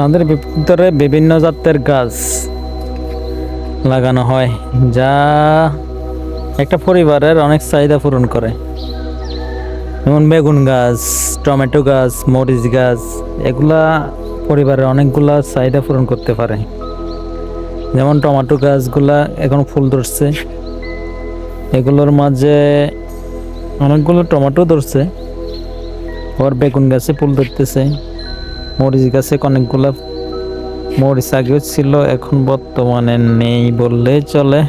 ছাদের ভিতরে বিভিন্ন জাতের গাছ লাগানো হয়, যা একটা পরিবারের অনেক চাহিদা পূরণ করে। যেমন বেগুন গাছ, টমেটো গাছ, মরিচ গাছ, এগুলা পরিবারের অনেকগুলা চাহিদা পূরণ করতে পারে। যেমন টমেটো গাছগুলা এখন ফুল ধরছে। এগুলোর মাঝে অনেকগুলো টমেটো ধরছে। আবার বেগুন গাছে ফুল ধরতেছে। মরিচ গাছে অনেকগুলো মরিচ আগেও ছিল, এখন বর্তমানে নেই বললেই চলে।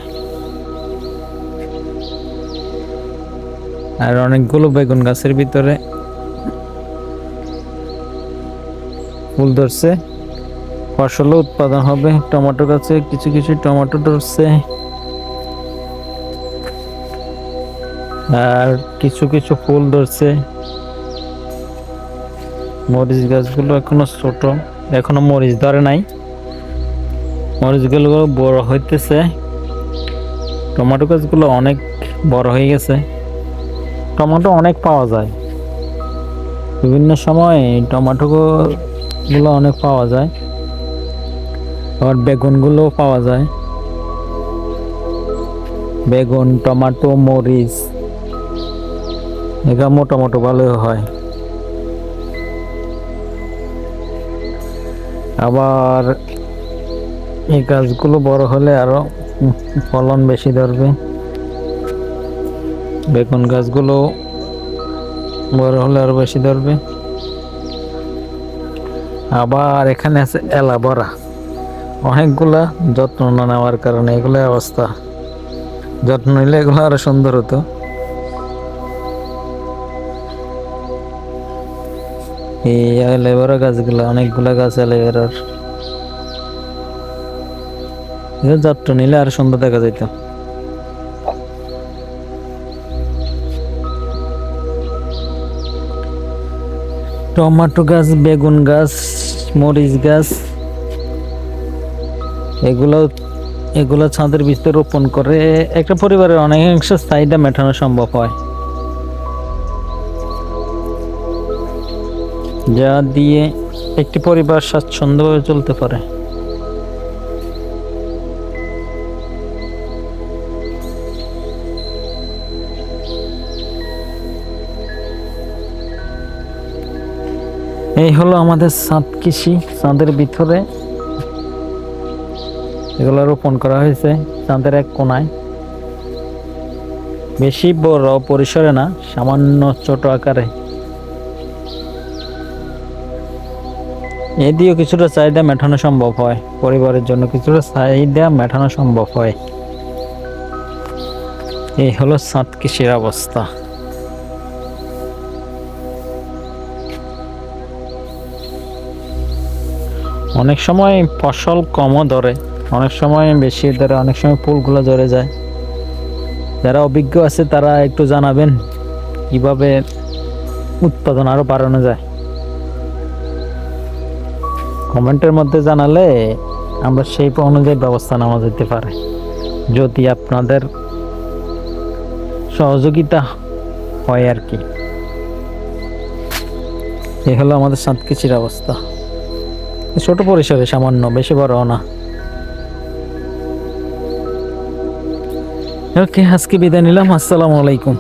আর অনেকগুলো বেগুন গাছের ভিতরে ফুল ধরছে। ফসলও উৎপাদন হবে, টমেটো গাছে কিছু কিছু টমেটো ধরছে। আর কিছু কিছু ফুল ধরছে। মরিচ গাছগুলো এখনও ছোট, এখনও মরিচ ধরে নাই। মরিচগুলো বড় হইতেছে। টমেটো গাছগুলো অনেক বড় হয়ে গেছে। টমেটো অনেক পাওয়া যায়। বিভিন্ন সময় টমেটো গুলো অনেক পাওয়া যায়। আবার বেগুনগুলোও পাওয়া যায়। বেগুন, টমেটো, মরিচ, এগুলো মোটামুটি ভালো হয়। আবার এই গাছগুলো বড় হলে আরও ফলন বেশি ধরবে। বেগুন গাছগুলো বড় হলে আরও বেশি ধরবে। আবার এখানে আছে এলাবরা অনেকগুলা যত্ন না নেওয়ার কারণে এগুলো অবস্থা। যত্ন নিলে এগুলো আরও সুন্দর হতো। এই অ্যালোভেরা গাছগুলো, অনেকগুলা গাছ অ্যালোভেরার যত্ন নিলে আরও সুন্দর দেখা যেত টমেটো গাছ, বেগুন গাছ, মরিচ গাছ, এগুলো এগুলো ছাদের ভিতরে রোপণ করে একটা পরিবারের অনেকাংশ চাহিদা মেটানো সম্ভব হয়। যা দিয়ে একটি পরিবার স্বাচ্ছন্দ্যভাবে চলতে পারে। এই হলো আমাদের চাঁদ কৃষি চাঁদের ভিতরে। এগুলো রোপণ করা হয়েছে চাঁদের এক কোনায়। বেশি বড় পরিসরে না, সামান্য ছোট আকারে। এ দিয়েও কিছুটা চাহিদা মেটানো সম্ভব হয়। পরিবারের জন্য কিছুটা চাহিদা মেটানো সম্ভব হয়। এই হলো চাঁদ কৃষির অবস্থা। অনেক সময় ফসল কমও ধরে, অনেক সময় বেশি ধরে, অনেক সময় ফুলগুলো ধরে যায়। যারা অভিজ্ঞ আছে তারা একটু জানাবেন, কীভাবে উৎপাদন আরও বাড়ানো যায়। কমেন্টের মধ্যে জানালে আমরা সেই অনুযায়ী ব্যবস্থা নেওয়া যেতে পারে। যদি আপনাদের সহযোগিতা হয় আর কি। এ হলো আমাদের সাতকিচির অবস্থা। ছোট পরিসরে সামান্য, বেশি বড় না। ওকে, আজকে বিদায় নিলাম। আসসালামু আলাইকুম।